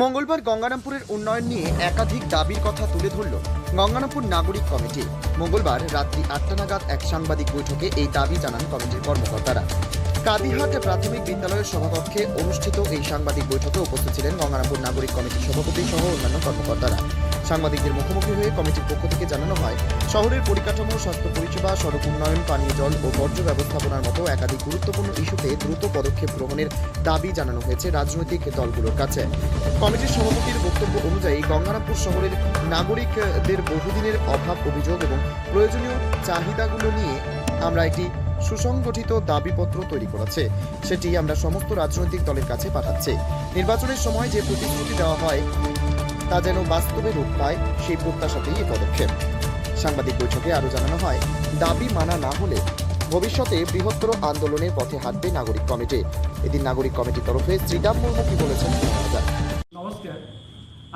মঙ্গলবার গঙ্গারামপুরের উন্নয়ন নিয়ে একাধিক দাবির কথা তুলে ধরল গঙ্গারামপুর নাগরিক কমিটি। মঙ্গলবার রাত্রি আটটা নাগাদ এক সাংবাদিক বৈঠকে এই দাবি জানান কমিটির কর্মকর্তারা। কাদিহাট প্রাথমিক বিদ্যালয়ের সভাকক্ষে অনুষ্ঠিত এই সাংবাদিক বৈঠকে উপস্থিত ছিলেন গঙ্গারামপুর নাগরিক কমিটির সভাপতি সহ অন্যান্য কর্মকর্তারা। সাংবাদিকদের মুখোমুখি হয়ে কমিটির পক্ষ থেকে জানানো হয়, শহরের পরিকাঠামো, স্বাস্থ্য পরিষেবা, সড়ক উন্নয়ন, পানীয় জল ও বর্জ্য ব্যবস্থাপনার মতো একাধিক গুরুত্বপূর্ণ ইস্যুতে দ্রুত পদক্ষেপ গ্রহণের দাবি জানানো হয়েছে রাজনৈতিক দলগুলোর কাছে। কমিটির সভাপতির বক্তব্য অনুযায়ী গঙ্গারামপুর শহরের নাগরিকদের বহুদিনের অভাব অভিযোগ এবং প্রয়োজনীয় চাহিদাগুলো নিয়ে আমরা একটি সুসংগঠিত দাবিপত্র তৈরি করেছে। সেটি আমরা সমস্ত রাজনৈতিক দলের কাছে পাঠাচ্ছি। নির্বাচনের সময় যে প্রতিশ্রুতি দেওয়া হয় তা যেন বাস্তবে রূপ পায় সেই প্রত্যাশাতেই এই পদক্ষেপ। সাংবাদিক বৈঠকে আরও জানানো হয়, দাবি মানা না হলে ভবিষ্যতে বৃহত্তর আন্দোলনের পথে হাঁটবে নাগরিক কমিটি। এদিন নাগরিক কমিটির তরফে শ্রীরাম মুর্মু কি বলেছেন? নমস্কার,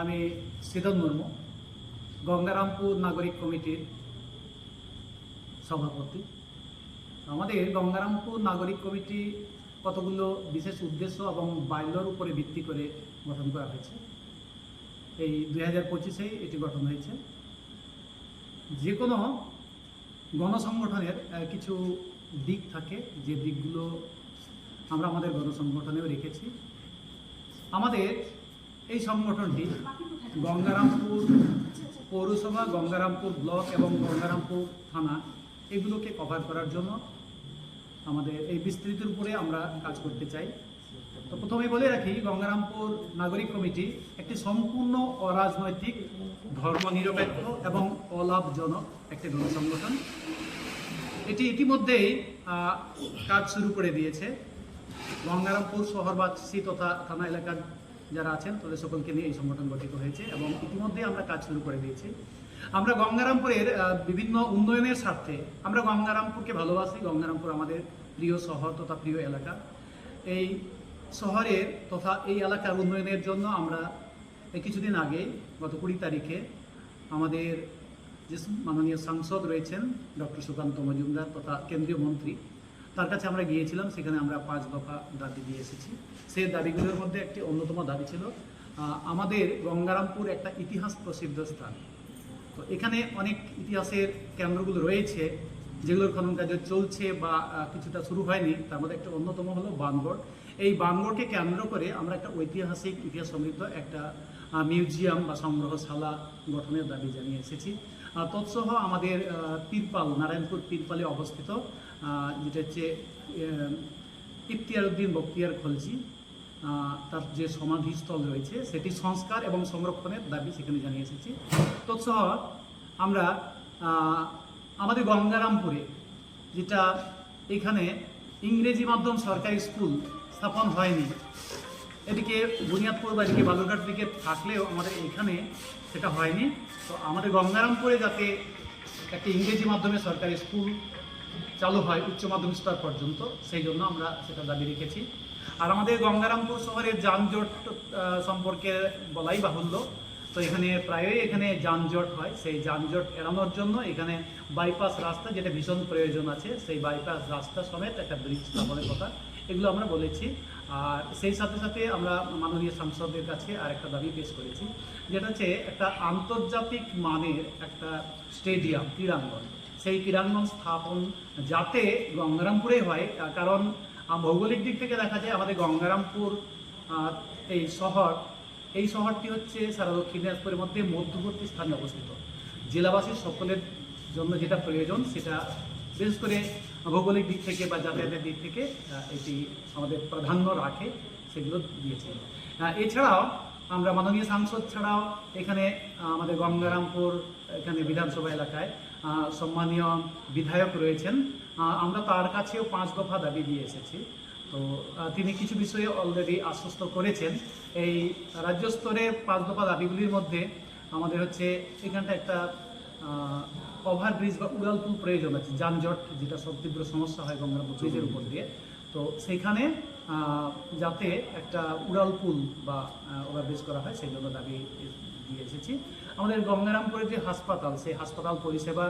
আমি শ্রীধর মুর্মু, গঙ্গারামপুর নাগরিক কমিটির সভাপতি। আমাদের গঙ্গারামপুর নাগরিক কমিটি কতগুলো বিশেষ উদ্দেশ্য এবং বাইলর উপরে ভিত্তি করে গঠন করা হয়েছে? এই দুই হাজার পঁচিশে এটি গঠন হয়েছে। যে কোনো গণসংগঠনের কিছু দিক থাকে, যে দিকগুলো আমরা আমাদের গণসংগঠনেও রেখেছি। আমাদের এই সংগঠনটি গঙ্গারামপুর পৌরসভা, গঙ্গারামপুর ব্লক এবং গঙ্গারামপুর থানা, এগুলোকে কভার করার জন্য আমাদের এই বিস্তৃতির উপরে আমরা কাজ করতে চাই। তো প্রথমেই বলে রাখি, গঙ্গারামপুর নাগরিক কমিটি একটি সম্পূর্ণ অরাজনৈতিক, ধর্মনিরপেক্ষ এবং অলাভজনক একটি গণসংগঠন এটি ইতিমধ্যেই কাজ শুরু করে দিয়েছে। গঙ্গারামপুর শহরবাসী তথা থানা এলাকার যারা আছেন, তাদের সকলকে নিয়ে এই সংগঠন গঠিত হয়েছে এবং ইতিমধ্যেই আমরা কাজ শুরু করে দিয়েছি। আমরা গঙ্গারামপুরের বিভিন্ন উন্নয়নের স্বার্থে, আমরা গঙ্গারামপুরকে ভালোবাসি। গঙ্গারামপুর আমাদের প্রিয় শহর তথা প্রিয় এলাকা। এই শহরের তথা এই এলাকার উন্নয়নের জন্য আমরা কিছুদিন আগে, গত কুড়ি তারিখে আমাদের যে মাননীয় সাংসদ রয়েছেন, ডক্টর সুকান্ত মজুমদার তথা কেন্দ্রীয় মন্ত্রী, তার কাছে আমরা গিয়েছিলাম, সেখানে আমরা পাঁচ দফা দাবি দিয়ে এসেছি। সেই দাবিগুলোর মধ্যে একটি অন্যতম দাবি ছিল আমাদের গঙ্গারামপুর একটা ইতিহাস প্রসিদ্ধ স্থান। তো এখানে অনেক ইতিহাসের কেন্দ্রগুলো রয়েছে, যেগুলোর খনন কাজ চলছে বা কিছুটা শুরু হয়নি, তার মধ্যে একটা অন্যতম হলো বানগড়। এই বাংলোকে কেন্দ্র করে আমরা একটা ঐতিহাসিক ইতিহাস সমৃদ্ধ একটা মিউজিয়াম বা সংগ্রহশালা গঠনের দাবি জানিয়ে এসেছি। তৎসহ আমাদের আহ, তিরপাল নারায়ণপুর তিরপালে অবস্থিত যেটা হচ্ছে আহ, ইফতিয়ার উদ্দিন বক্তিয়ার খলজি তার যে সমাধিস্থল রয়েছে সেটি সংস্কার এবং সংরক্ষণের দাবি সেখানে জানিয়ে এসেছি। তৎসহ আমরা আমাদের গঙ্গারামপুরে যেটা এখানে ইংরেজি মাধ্যম সরকারি স্কুল স্থাপন হয়নি। এদিকে বুনিয়াদপুর বা এদিকে বালুরঘাট দিকে থাকলেও আমাদের এখানে সেটা হয়নি। তো আমাদের গঙ্গারামপুরে যাতে একটা ইংরেজি মাধ্যমে সরকারি স্কুল চালু হয় উচ্চ মাধ্যমিক স্তর পর্যন্ত, সেই জন্য আমরা সেটা দাবি রেখেছি। আর আমাদের গঙ্গারামপুর শহরের যানজট সম্পর্কে বলাই বাহুল্য। তো এখানে প্রায়ই এখানে যানজট হয়। সেই যানজট এড়ানোর জন্য এখানে বাইপাস রাস্তা যেটা ভীষণ প্রয়োজন আছে, সেই বাইপাস রাস্তা সমেত একটা ব্রিজ স্থাপনের কথা এগুলো আমরা বলেছি। আর সেই সাথে সাথে আমরা মাননীয় সাংসদের কাছে আর একটা দাবি পেশ করেছি, যেটা হচ্ছে একটা আন্তর্জাতিক মানের একটা স্টেডিয়াম, ক্রীড়াঙ্গন। সেই ক্রীড়াঙ্গন স্থাপন যাতে গঙ্গারামপুরে হয় কারণ ভৌগোলিক দিক থেকে দেখা যায় আমাদের গঙ্গারামপুর এই শহর, এই শহরটি হচ্ছে সারা দক্ষিণ দিনাজপুরের মধ্যে মধ্যবর্তী স্থানে অবস্থিত। জেলাবাসীর সকলের জন্য যেটা প্রয়োজন, সেটা বিশেষ করে ভৌগোলিক দিক থেকে বা যাতায়াতের দিক থেকে এটি আমাদের প্রাধান্য রাখে, সেগুলো দিয়েছে। এছাড়াও আমরা মাননীয় সাংসদ ছাড়াও এখানে আমাদের গঙ্গারামপুর, এখানে বিধানসভা এলাকায় সম্মানীয় বিধায়ক রয়েছেন। আমরা তার কাছেও পাঁচ দফা দাবি দিয়ে এসেছি। তো তিনি কিছু বিষয়ে অলরেডি আশ্বস্ত করেছেন। এই রাজ্য স্তরে পাঁচ দফা দাবিগুলির মধ্যে আমাদের হচ্ছে এখানটা একটা ওভারব্রিজ বা উড়ালপুল প্রয়োজন আছে যানজট যেটা সব তীব্র সমস্যা হয় গঙ্গারামপুর ব্রিজের উপর দিয়ে। তো আহ, যাতে একটা উড়ালপুল বা ওভারব্রিজ করা হয় সেই জন্য দাবি দিয়ে এসেছি। আমাদের গঙ্গারামপুরের যে হাসপাতাল সেই হাসপাতাল পরিষেবা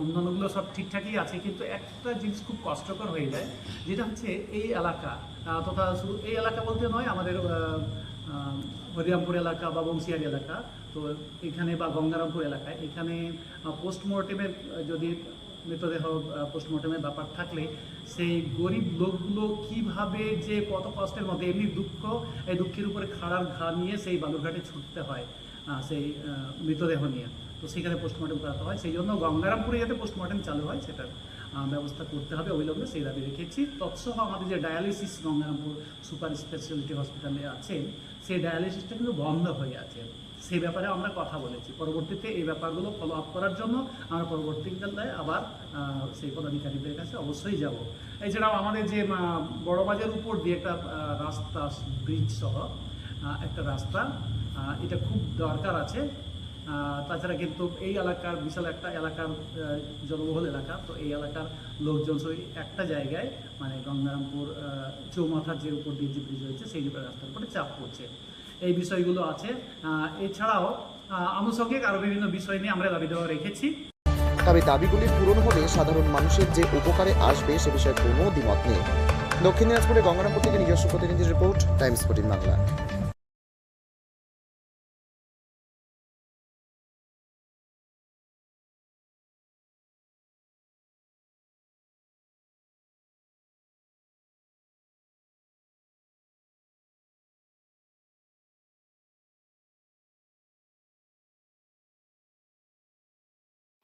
অন্যান্যগুলো সব ঠিকঠাকই আছে কিন্তু একটা জিনিস খুব কষ্টকর হয়ে যায় যেটা হচ্ছে এই এলাকা তথা এই এলাকা বলতে নয় আমাদের হরিরামপুর এলাকা বা বংশিয়ারি এলাকা তো এখানে বা গঙ্গারামপুর এলাকায়, এখানে পোস্টমর্টেমের যদি মৃতদেহ পোস্টমর্টেমের ব্যাপার থাকলে, সেই গরিব লোকগুলো কীভাবে যে কত কষ্টের মধ্যে, এমনি দুঃখ, এই দুঃখের উপরে খাড়ার ঘা নিয়ে সেই বালুরঘাটে ছুটতে হয় সেই মৃতদেহ নিয়ে। তো সেখানে পোস্টমর্টেম করাতে হয়। সেই জন্য গঙ্গারামপুরে যাতে পোস্টমর্টেম চালু হয়, সেটার ব্যবস্থা করতে হবে ওই লগ্নে সেই দাবি রেখেছি। তৎসহ আমাদের যে ডায়ালিসিস গঙ্গারামপুর সুপার স্পেশালিটি হসপিটালে আছে সেই ডায়ালিসিসটা কিন্তু বন্ধ হয়ে আছে। সেই ব্যাপারে আমরা কথা বলেছি। পরবর্তীতে এই ব্যাপারগুলো ফলো আপ করার জন্য আমরা পরবর্তীকালে আবার সেই পদাধিকারীদের কাছে অবশ্যই যাব। এছাড়াও আমাদের যে বড়বাজার উপর দিয়ে একটা রাস্তা ব্রিজ সহ একটা রাস্তা এটা খুব দরকার আছে। তাছাড়া কিন্তু এই এলাকার বিশাল একটা এলাকার জনবহুল এলাকা, তো এই এলাকার লোকজন সব একটা জায়গায় মানে গঙ্গারামপুর চৌমাথার যে উপর দিয়ে যে ব্রিজ রয়েছে, সেই রাস্তার উপরে চাপ পড়ছে। এই বিষয়গুলো আছে। এছাড়াও আনুষঙ্গিক আরও বিভিন্ন বিষয় নিয়ে আমরা দাবি দেওয়া রেখেছি। তবে দাবিগুলি পূরণ হলে সাধারণ মানুষের যে উপকারে আসবে সে বিষয়ে কোনো দ্বিমত নেই। দক্ষিণ দিনাজপুরে গঙ্গারামপুর থেকে নিজস্ব প্রতিনিধি রিপোর্ট, টাইমস ফোর্টিন বাংলা।